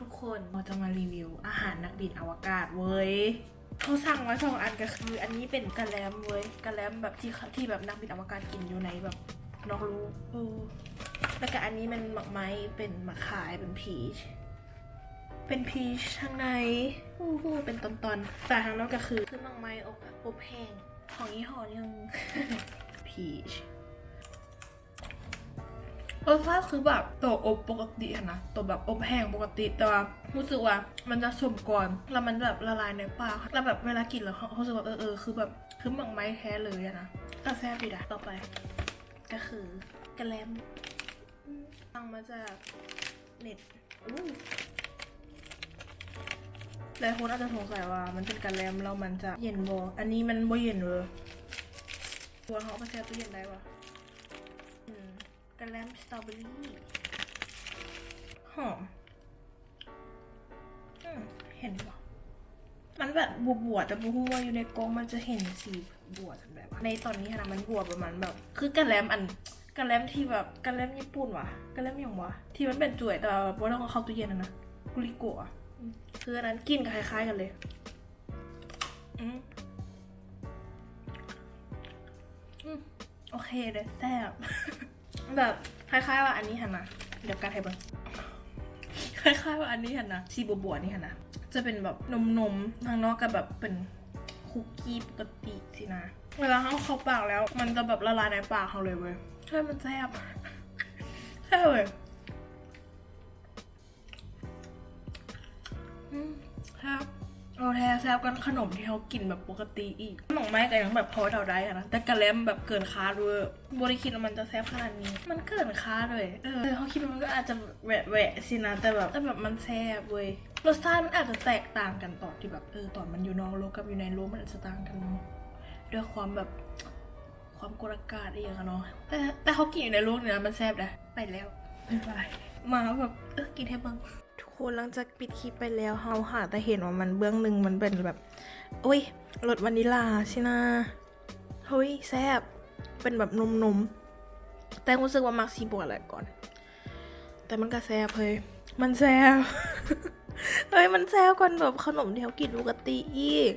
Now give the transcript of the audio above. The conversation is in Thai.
ทุกคนเราจะมารีวิวอาหารนักบินอวกาศเว้ยเขาสั่งมาสองอันก็คือ อันนี้เป็นกะแลมเว้ยกะแลมแบบที่ที่แบบนักบินอวกาศกินอยู่ในแบบนอกรู้เออแล้วก็อันนี้มันหมักไม้เป็นหมักขายเป็นพีช เป็นพีชข้างในฮู้ฮู้เป็นตอนๆแต่ทางนอกก็คือคือหมักไม้อบอบแห้งของยี่ห้อนึงพีช รสชาติคือแบบตัวอบปกตินะตัวแบบอบแห้งปกติแต่ว่ารู้สึกว่ามันจะสมก่อนแล้วมันแบบละลายในปากแล้วแบบเวลากินแล้วเขารู้สึกว่าเออเออคือแบบคือหมักไม้แท้เลยนะกาแฟปิดอะต่อไป ก็คือกระแลมฟังมาจากเน็ตหลายคนอาจจะสงสัยว่ามันเป็นกระแลมแล้วมันจะเย็นบ่อันนี้มันบ่เย็นเลยตัวเขาเอาไปแช่ตู้เย็นได้ปะ กระแลมสตรอเบอรี่หอมอืมเห็นปะมันแบบบวบวๆแต่บูฮูว่าอยู่ในกล้องมันจะเห็นสีบวแบบในตอนนี้นะมันบวประมาณแบบ คือกระแลมอันกระแลมที่แบบกระแลมญี่ปุ่นวะกระแลมอย่างวะที่มันเป็นจุ๋ยแต่ว่าต้องเข้าตู้เย็นนะกุลิโกะคืออันนั้นกินกับคล้ายๆกันเลยอืมโอเคเลยแซ่บ แบบคล้ายๆว่าอันนี้หันนะเดี๋ยวกันให้เบิ้งคล้ายๆว่าอันนี้หันนะซีบัวบัวนี่หันนะจะเป็นแบบนมๆทางนอกก็แบบเป็นคุกกี้ปกติสินะ เวลาเขาเข้าปากแล้ว มันจะแบบละลายในปากเขาเลยเว้ยใช่มันแซ่บแซ่บเลยอืมแซ่บโอ้แท้แซ่บกันขนมที่เขากินแบบปกติอีกหน่องไม้ก็ยังแบบพอเดาได้อะนะแต่กระเล็มแบบเกินคาดเวอร์บริคิดว่ามันจะแซ่บขนาดนี้ มันเกินคาดเลยเออเขาคิดว่ามันก็อาจจะแหวะแหวะสินะแต่แบบแต่แบบมันแซ่บเว้ยรสชาติมันอาจจะแตกต่างกันตอนที่แบบเออตอนมันอยู่นอกโลกกับอยู่ในโลกมันอาจจะต่างกันด้วยความแบบความกดอากาศอะไรอย่างเงี้ยเนาะแต่แต่เขากินอยู่ในโลกเนี่ยมันแซ่บนะไปแล้วบายบายมาแบบเออกินให้เบ้าง คนหลังจากปิดคลิปไปแล้วเฮาค่ะแต่เห็นว่ามันเบื้องหนึ่งมันเป็นแบบอุ้ยรสวานิลลาใช่นะเฮ้ยแซ่บเป็นแบบนมๆแต่รู้สึกว่ามักซีบัวอะไรก่อน แต่มันก็แซ่บเฮ้ยมันแซ่บเฮ้ยมันแซ่บกว่าแบบขนมที่เขากินปกติอีก